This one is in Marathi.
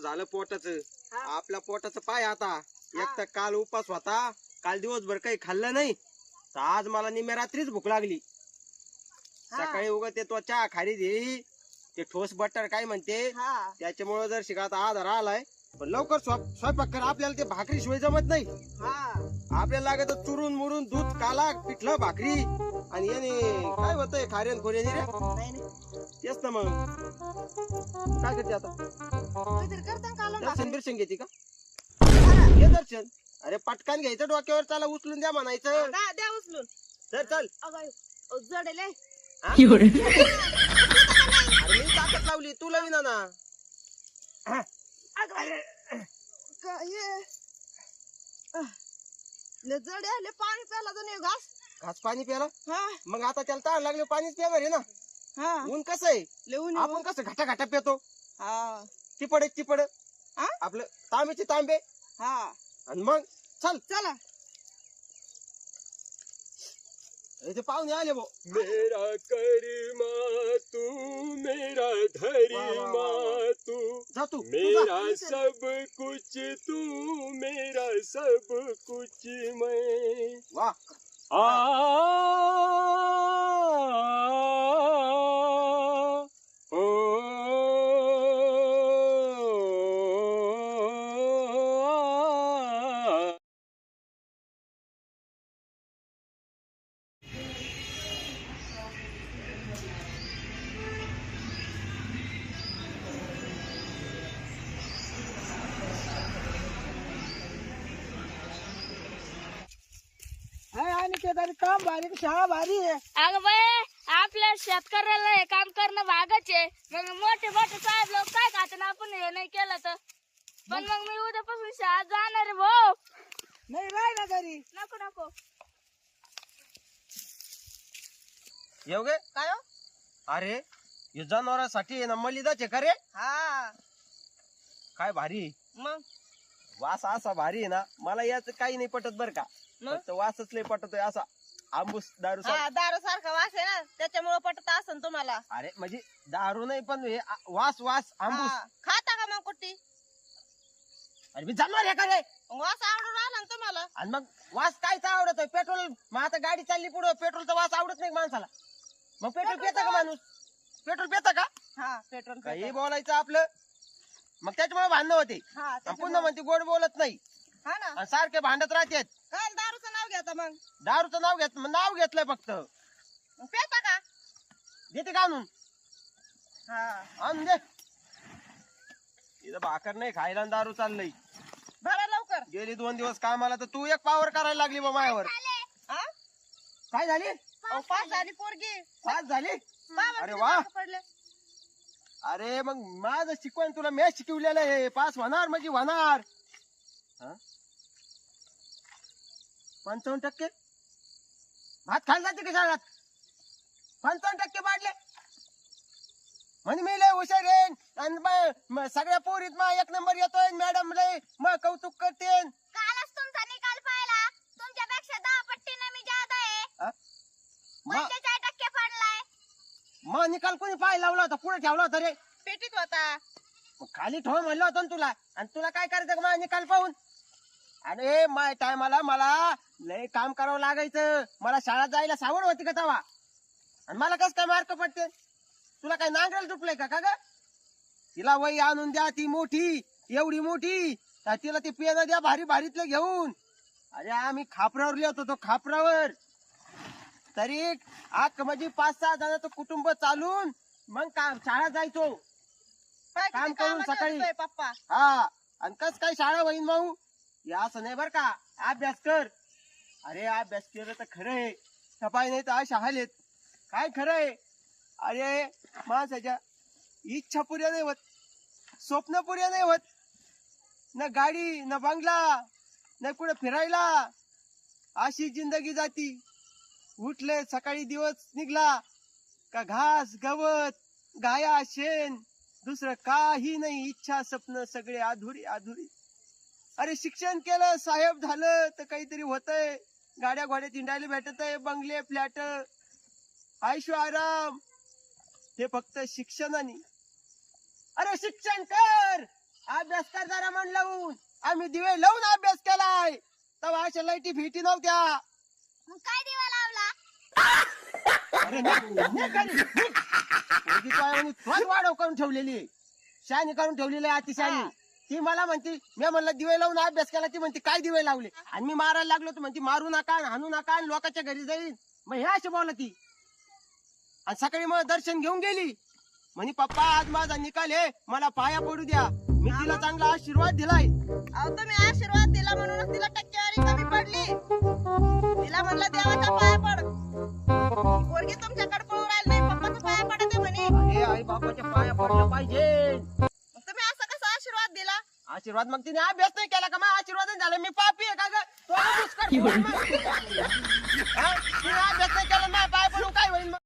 झालं पोटाच. हा. आपल्या पोटाचं पाय आता. एक तर काल उपास होता. काल दिवसभर काही खाल्लं नाही. तर आज मला निम्या रात्रीच भूक लागली. हा. सकाळी उगत ते तो चहा खाली दे. ते ठोस बटर काय म्हणते? हा. त्याच्यामुळे जर शिकात आधार आलाय पण लवकर स्वयं- स्वयंपाक कर. आपल्याला ते भाकरी शिवाय जमत नाही. हा. आपल्याला लागत चुरून मुरून दूध काला पिठलं भाकरी. आणि याने काय होतंय खारेन खोऱ्याने रे? नाही नाही. तेच ना मग. काय करते आता? काहीतरी करता दर्शन बिर्शन घेते का? हा. घे दर्शन. अरे पटकन घ्यायचं डोक्यावर. चला उचलून द्या म्हणायचं. दा- द्या उचलून. चल चल. अगं, जडेल आहे. हा? अरे मी ताकद लावली. तू लावी ना ना का- हे अह, लय जड आहे, लय पाणी प्याला तर नाही घास घास पाणी प्याला हा. मग आता त्याला ताण लागले पाणीच प्यावर आहे ना. हा. ऊन कसं आहे? आपण कसं घाटा घाटा पितो? हा. चिपड एक चिपड हा? आपलं तांबेचे तांबे. हा. आणि मग चल. चला. इथे पाहुणे आले भाऊ. मेरा करिमा तू मेरा धरिमा तू। जा तू तू जा. मेरा सब कुछ तू मेरा सब कुछ मैं वा आ ओ तरी काम भारी शाळा भारी आहे. अगं बाय आपल्या शेतकऱ्याला हे काम करणं भागच आहे. मग मोठे मोठे साहेब लोक काय खाते आपण हे नाही केलं तर? पण मग मी उद्यापासून शाळेत जाणार आहे भाऊ. नाही राह ना घरी. नको नको. येऊ गे. काय हो? अरे हे जनावरांसाठी आहे ना मलिदाचे का रे? हा. काय भारी. मग? वास असा भारी आहे ना मला याच काही नाही पटत बर का. मग? फक्त वासच लय पटतोय असा. आंबूस दारू हा दारू सारखा वास आहे ना त्याच्यामुळे पटत असन तुम्हाला. अरे म्हणजे दारू नाही पण हे आ- वास वास आंबूस. हा. खाता का मग कुठे अरे मी जनावर आहे का रे? वास आवडून राहिला ना तुम्हाला. आणि मग वास कायचा आवडत पेट्रोल मग आता गाडी चालली पुढे पेट्रोलचा वास आवडत नाही माणसाला? मग पेट्रोल पिता का माणूस? पेट्रोल पिता का? हा पेट्रोल काही बोलायचं आपलं. मग त्याच्यामुळे भांडणं होते. हा आणि पुन्हा त्याच्यामुळे- म्हणते गोड बोलत नाही. हा ना. आणि सारखे भांडत राहतात. काय दारूचं नाव घ्या मग. दारूचं नाव घेत नाव घेतलंय फक्त. मग पेता का? देते का आणून? हा. आणून दे. इथं भाकर नाही खायला आणि दारू चाललंय. भरा लवकर. गेली दोन दिवस कामाला तर तू एक पावर करायला लागली बा मायावर. हा? काय झाली? अहो, पास झाली पोरगी. पाच झाली? बाबा अरे वा. पडले. अरे मग माझं शिकवण तुला मॅच शिकवलेलं आहे. पास होणार म्हणजे होणार. हं? पंचावन्न टक्के? भात खायला जाते का शाळात? पंचावन्न टक्के वाढले म्हणजे मी लय हुशार आहे. आणि ब- म- सगळ्या पोरीत मा एक नंबर येतोय. मॅडम लय मग कौतुक करते. कालच तुमचा निकाल पाहिला. तुमच्यापेक्षा दहा पट्टीने मी जादा आहे. पंचेचाळीस मग निकाल कोणी पाय लावला होता? पुढे ठेवला होता रे. पेटीत होता. मग खाली ठेव म्हणलं होतं ना तुला. आणि तुला काय करायचं का माझा निकाल पाहून? अरे माय टायमाला मला लय काम करावं लागायचं. मला शाळेत जायला सावड होती का तवा? आणि मला कस काय मार्क पडते? तुला काय नांगरेल तुटलंय का का ग? तिला वही आणून द्या ती मोठी एवढी मोठी. तिला ते पेन द्या भारी भारीतलं घेऊन. अरे आम्ही खापरावर लिहत होतो खापरावर. तरी आख म्हणजे पाच सहा जणांचं कुटुंब चालून मग काम शाळा जायचो. काय काम किती करून कामाचे सकाळी. असतोय पप्पा? हा आणि कस काय शाळा होईन भाऊ? हे असं नाही बर का. अभ्यास कर. अरे अभ्यास केलं तर खरं आहे. सफाई नाही तर अशा हालेत. काय खरं आहे? अरे माणसाच्या इच्छा पुऱ्या नाही होत. स्वप्न पुऱ्या नाही होत. न गाडी न बंगला न कुठे फिरायला. अशी जिंदगी जाती. उठले सकाळी दिवस निघला. का घास गवत गाया शेण दुसरं काही नाही. इच्छा स्वप्न सगळे अधुरी अधुरी. अरे शिक्षण केलं साहेब झालं तर काहीतरी होतंय. गाड्या घोड्या तिंडायला भेटत आहे बंगले फ्लॅट आयुष्य आराम. हे फक्त शिक्षणाने. अरे शिक्षण कर! अभ्यास कर जरा मन लावून आम्ही दिवे लावून अभ्यास केलाय. तेव्हा अशा लाईटी फिटी नव्हत्या मग काय दिवा लावला अरे वाढव करून ठेवलेली. शानी करून ठेवलेली आहे अतिशानी ती मला म्हणते मी म्हणलं दिवे लावून अभ्यास केला ती म्हणते काय दिवे लावले? आणि मी मारायला लागलो तर म्हणते मारू नका आणि हाणू नका आणि लोकांच्या घरी जाईल मग हे अशी बोलत. ती आणि सकाळी मग दर्शन घेऊन गेली. म्हणे पप्पा आज माझा निकाल आहे. मला पाया पडू द्या. मी तिला चांगला आशीर्वाद दिलाय. अहो तुम्ही आशीर्वाद दिला म्हणूनच तिला टक्केवारी आशीर्वाद मग तिने अभ्यास नाही केला का? मग आशीर्वाद झाला. मी पापी आहे का ग? तो अभ्यास नाही केला मग पाय पडून काय होईल मग?